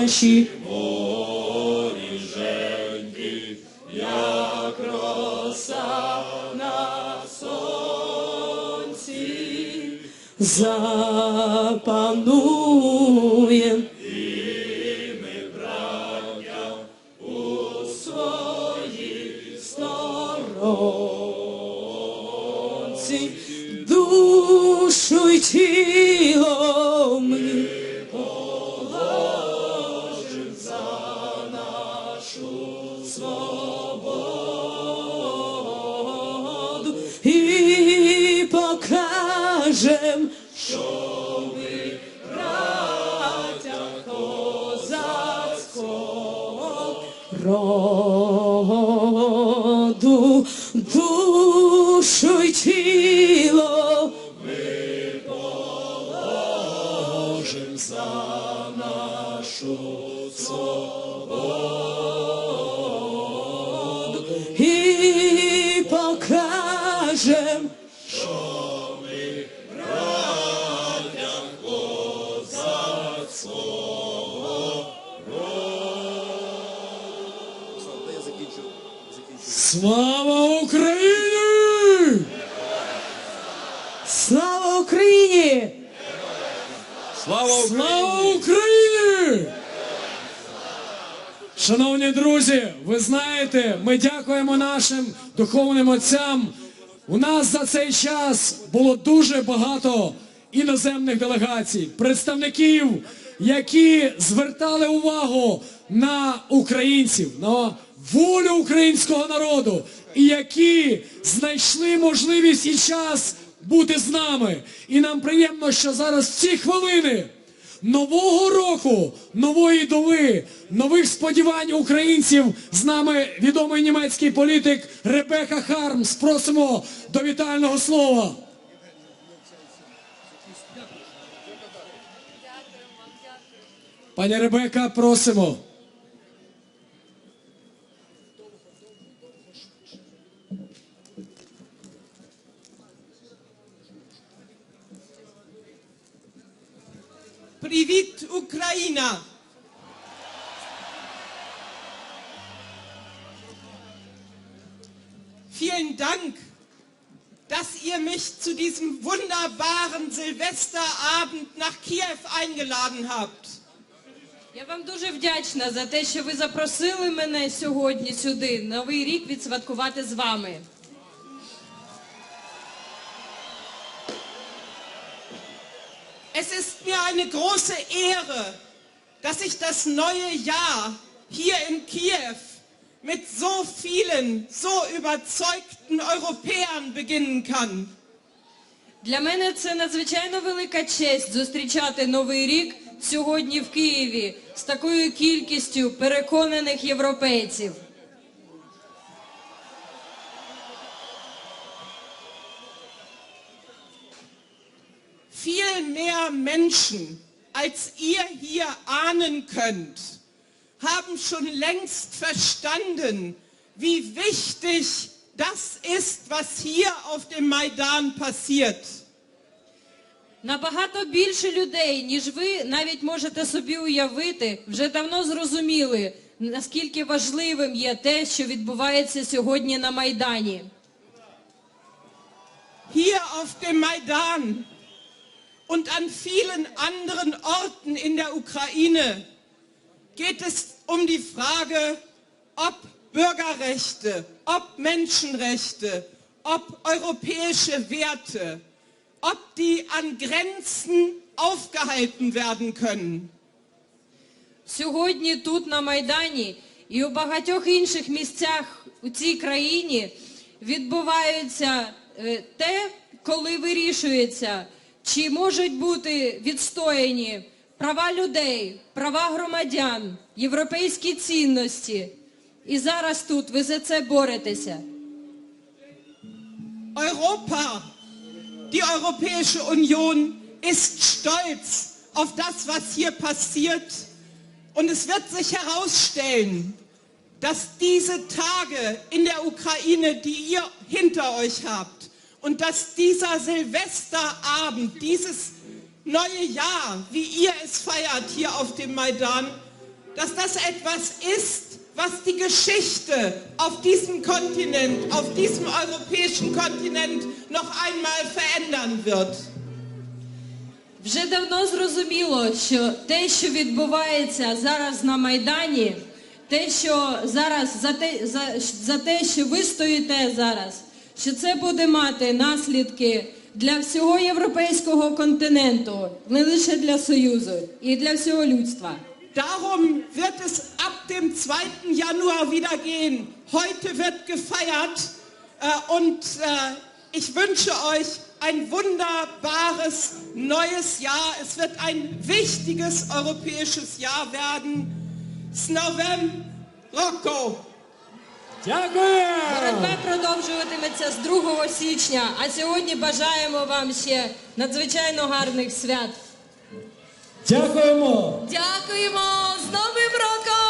наші Воріженьки, як роса на сонці, запануєм. сторонці, душу й тіло свободу і покажем, що ми браття козацького роду, душу й тіло Божим за нашу свободу. Покажем, Слава Україні! слава Україні! Слава Слава Україні! Шановні друзі, ви знаєте, ми дякуємо нашим духовним отцям. У нас за цей час було дуже багато іноземних делегацій, представників, які звертали увагу на українців, на волю українського народу, і які знайшли можливість і час бути з нами. І нам приємно, що зараз в ці хвилини нового року, нової дови, нових сподівань українців з нами відомий німецький політик Ребека Хармс. Просимо до вітального слова. Пані Ребека, просимо. Привіт, Україна! Vielen Dank, dass ihr mich zu diesem wunderbaren Silvesterabend nach Kiew eingeladen habt. Я вам дуже вдячна за те, що ви запросили мене сьогодні сюди, новий рік відсвяткувати з вами. Es ist mir eine große Ehre, dass ich das neue Jahr hier in Kiew mit so vielen, so überzeugten Europäern beginnen kann. Для мене це надзвичайно велика честь зустрічати новий рік сьогодні в Києві з такою кількістю переконаних європейців. Viel mehr Menschen, als ihr hier ahnen könnt, haben schon längst verstanden, wie wichtig das ist, was hier auf dem Maidan passiert. Набагато більше людей, ніж ви навіть можете собі уявити, вже давно зрозуміли, наскільки важливим є те, що відбувається сьогодні на Майдані. Hier auf dem Maidan und an vielen anderen Orten in der Ukraine geht es um die Frage, ob Bürgerrechte, ob Menschenrechte, ob europäische Werte, ob die an Grenzen aufgehalten werden können. Сьогодні тут на Майдані і у багатьох інших місцях у цій країні відбувається е, те, коли вирішується, чи можуть бути відстояні права людей, права громадян, європейські цінності. І зараз тут ви за це боретеся. Europa, die Europäische Union ist stolz auf das, was hier passiert. Und es wird sich herausstellen, dass diese Tage in der Ukraine, die ihr hinter euch habt, und dass dieser Silvesterabend, dieses neue Jahr, wie ihr es feiert hier auf dem Maidan, dass das etwas ist, was die Geschichte auf diesem Kontinent, auf diesem europäischen Kontinent noch einmal verändern wird. Вже давно зрозуміло, що те, що відбувається зараз на Майдані, те, що зараз за те, за, за те, що ви стоїте зараз, що це буде мати наслідки для всього європейського континенту, не лише для Союзу, і для всього людства. Darum wird es ab dem 2. Januar wieder gehen. Heute wird gefeiert äh, und äh, ich wünsche euch ein wunderbares neues Jahr. Es wird ein wichtiges europäisches Jahr werden. Snovem Rocco! Дякую! Боротьба продовжуватиметься з 2 січня, а сьогодні бажаємо вам ще надзвичайно гарних свят. Дякуємо! Дякуємо з Новим роком!